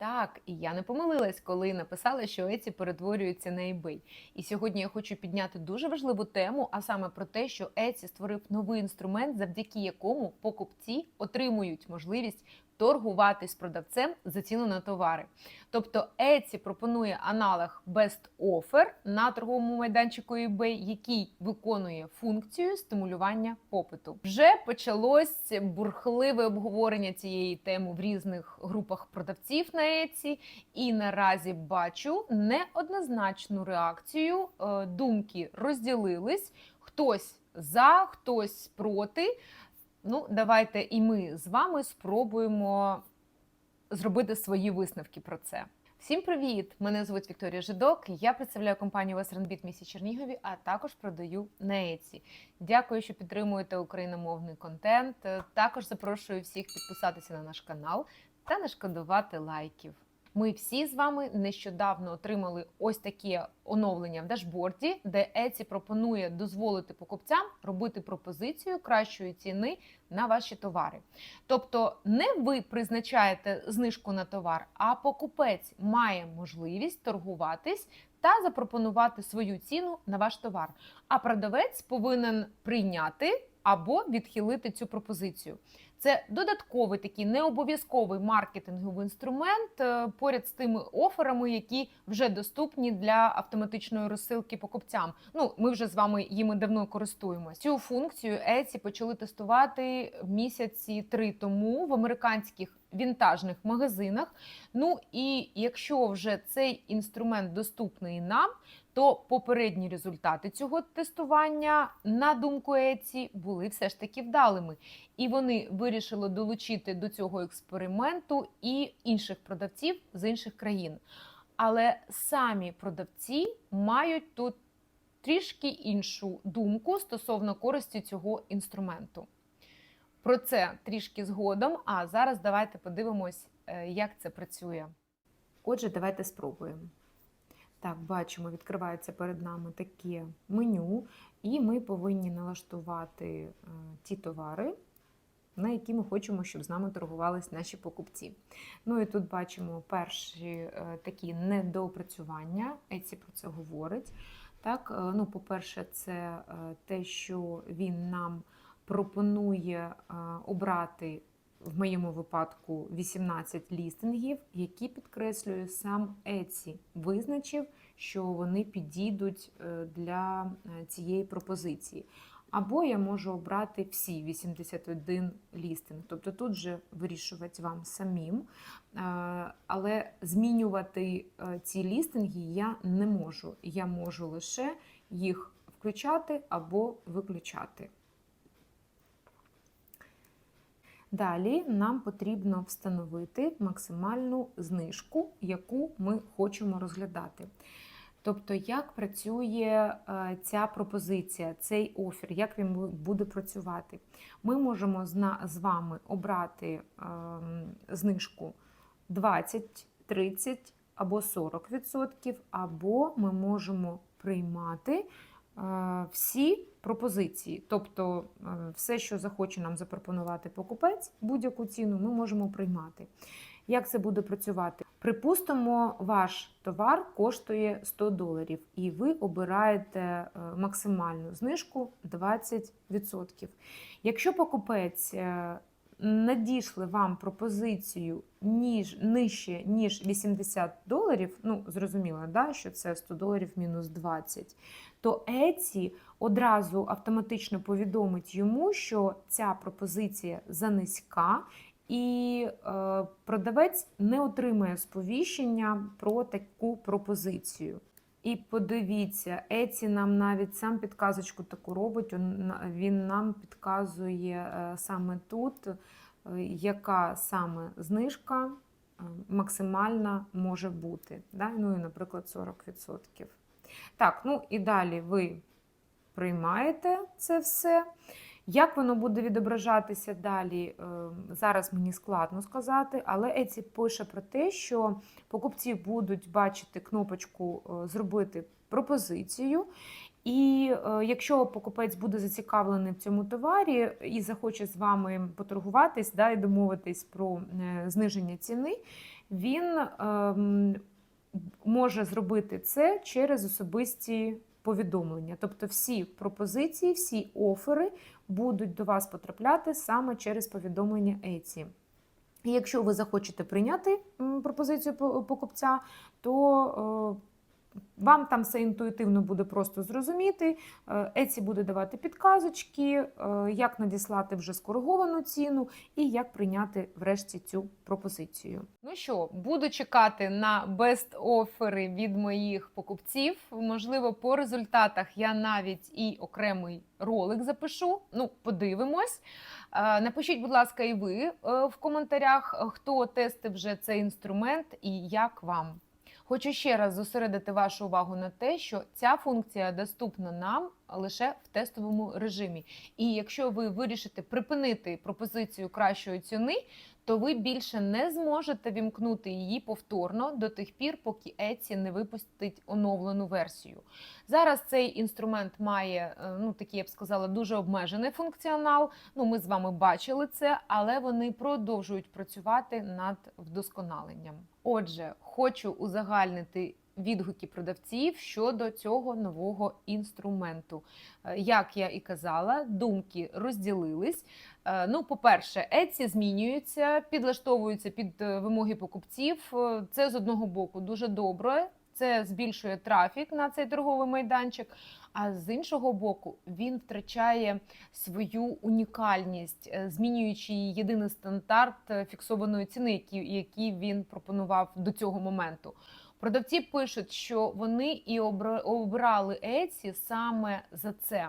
Так, і я не помилилась, коли написала, що Еці перетворюється на eBay. І сьогодні я хочу підняти дуже важливу тему, а саме про те, що Еці створив новий інструмент, завдяки якому покупці отримують можливість торгувати з продавцем за ціну на товари. Тобто Еці пропонує аналог Best Offer на торговому майданчику eBay, який виконує функцію стимулювання попиту. Вже почалось бурхливе обговорення цієї теми в різних групах продавців на Еці, і наразі бачу неоднозначну реакцію. Е, Думки розділились. Хтось за, хтось проти. Ну, давайте і ми з вами спробуємо зробити свої висновки про це. Всім привіт! Мене звуть Вікторія Жидок. Я представляю компанію Western в місті Чернігові, а також продаю на Еці. Дякую, що підтримуєте україномовний контент. Також запрошую всіх підписатися на наш канал та не шкодувати лайків. Ми всі з вами нещодавно отримали ось таке оновлення в дашборді, де Еці пропонує дозволити покупцям робити пропозицію кращої ціни на ваші товари. Тобто, не ви призначаєте знижку на товар, а покупець має можливість торгуватись та запропонувати свою ціну на ваш товар. А продавець повинен прийняти або відхилити цю пропозицію. Це додатковий такий необов'язковий маркетинговий інструмент е, поряд з тими оферами, які вже доступні для автоматичної розсилки покупцям. Ну, ми вже з вами їми давно користуємось. Цю функцію Etsy почали тестувати місяці три тому в американських вінтажних магазинах. Ну і якщо вже цей інструмент доступний нам, то попередні результати цього тестування, на думку Еці, були все ж таки вдалими. І вони вирішили долучити до цього експерименту і інших продавців з інших країн. Але самі продавці мають тут трішки іншу думку стосовно користі цього інструменту. Про це трішки згодом. А зараз давайте подивимось, е, як це працює. Отже, давайте спробуємо. Так, бачимо, відкривається перед нами таке меню, і ми повинні налаштувати е, ті товари, на які ми хочемо, щоб з нами торгувались наші покупці. Ну і тут бачимо перші е, такі недоопрацювання, Еці про це говорить. Так, ну, По-перше, це те, що він нам пропонує обрати в моєму випадку 18 лістингів, які підкреслює сам Еці, визначив, що вони підійдуть е, для е, цієї пропозиції. Або я можу обрати всі 81 лістинг. Тобто тут же вирішувати вам самим. Е, але змінювати ці лістинги я не можу. Я можу лише їх включати або виключати. Далі нам потрібно встановити максимальну знижку, яку ми хочемо розглядати. Тобто, як працює е, ця пропозиція, цей офер, як він буде працювати. Ми можемо з вами обрати ем, знижку 20, 30 або 40%, або ми можемо приймати всі пропозиції. Тобто все, що захоче нам запропонувати покупець, будь-яку ціну ми можемо приймати. Як це буде працювати? Припустимо, ваш товар коштує 100 доларів, і ви обираєте е, максимальну знижку 20%. Якщо покупець е, надійшли вам пропозицію ніж, нижче, ніж 80 доларів, ну, зрозуміло, да, що це 100 доларів мінус 20, то Еці одразу автоматично повідомить йому, що ця пропозиція занизька, і е, продавець не отримає сповіщення про таку пропозицію. І подивіться, Еці нам навіть сам підказочку таку робить. Він нам підказує е, саме тут, е, яка саме знижка е, максимальна може бути. Да? Ну і, наприклад, 40%. Так, ну і далі ви приймаєте це все. Як воно буде відображатися далі, зараз мені складно сказати, але Еці пише про те, що покупці будуть бачити кнопочку Зробити пропозицію. І е, якщо покупець буде зацікавлений в цьому товарі і захоче з вами поторгуватись да, і домовитись про е, зниження ціни, він ем, може зробити це через особисті повідомлення. Тобто всі пропозиції, всі офери будуть до вас потрапляти саме через повідомлення Еці. І якщо ви захочете прийняти пропозицію по- покупця, то е, вам там все інтуїтивно буде просто зрозуміти. Е, Еці буде давати підказочки, е, як надіслати вже скориговану ціну і як прийняти врешті цю пропозицію. Ну що, буду чекати на бест офери від моїх покупців. Можливо, по результатах я навіть і окремий ролик запишу. Ну, подивимось. Е, Напишіть, будь ласка, і ви в коментарях, хто тестив вже цей інструмент і як вам. Хочу ще раз зосередити вашу увагу на те, що ця функція доступна нам лише в тестовому режимі. І якщо ви вирішите припинити пропозицію кращої ціни, то ви більше не зможете вімкнути її повторно до тих пір, поки Etsy не випустить оновлену версію. Зараз цей інструмент має е, ну такий, я б сказала, дуже обмежений функціонал. Ну, ми з вами бачили це, але вони продовжують працювати над вдосконаленням. Отже, хочу узагальнити відгуки продавців щодо цього нового інструменту. Е, Як я і казала, думки розділились. Е, Ну, по-перше, Еці змінюється, підлаштовуються під е, вимоги покупців. Це з одного боку дуже добре. Це збільшує трафік на цей торговий майданчик. А з іншого боку, він втрачає свою унікальність, е, змінюючи єдиний стандарт е, фіксованої ціни, який він пропонував до цього моменту. Продавці пишуть, що вони і обрали Etsy саме за це.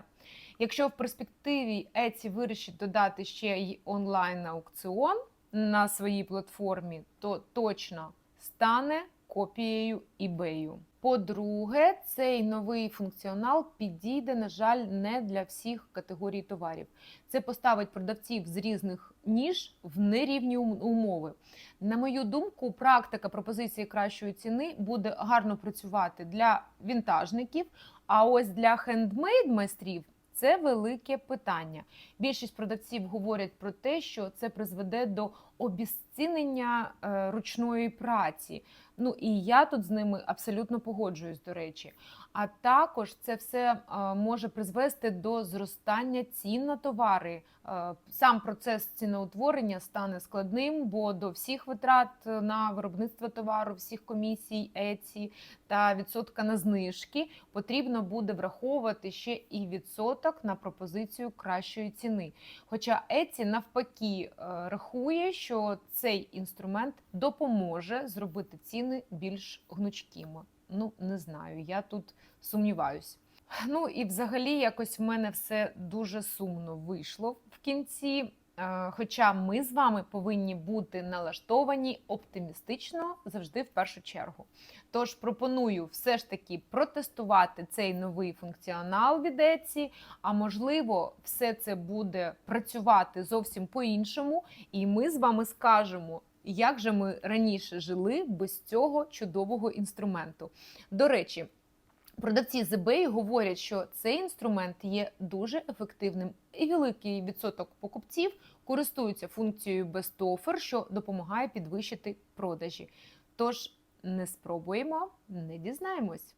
Якщо в перспективі Etsy вирішить додати ще й онлайн аукціон на своїй платформі, то точно стане копією eBay. По-друге, цей новий функціонал підійде, на жаль, не для всіх категорій товарів. Це поставить продавців з різних ніж в нерівні умови. На мою думку, практика пропозиції кращої ціни буде гарно працювати для вінтажників, а ось для хендмейд майстрів це велике питання. Більшість продавців говорять про те, що це призведе до обіцінення е, ручної праці. Ну і я тут з ними абсолютно погоджуюсь, до речі. А також це все е, може призвести до зростання цін на товари. Е, Сам процес ціноутворення стане складним, бо до всіх витрат на виробництво товару, всіх комісій, еці та відсотка на знижки потрібно буде враховувати ще і відсоток на пропозицію кращої ціни. Хоча Еці навпаки е, рахує, що цей інструмент допоможе зробити ціни більш гнучкими. Ну, не знаю, я тут сумніваюсь. Ну і взагалі, якось в мене все дуже сумно вийшло в кінці. Е, Хоча ми з вами повинні бути налаштовані оптимістично завжди в першу чергу. Тож пропоную все ж таки протестувати цей новий функціонал від Etsy, а можливо, все це буде працювати зовсім по-іншому, і ми з вами скажемо, як же ми раніше жили без цього чудового інструменту. До речі. Продавці з eBay говорять, що цей інструмент є дуже ефективним, і великий відсоток покупців користуються функцією Offer, що допомагає підвищити продажі. Тож не спробуємо, не дізнаємось.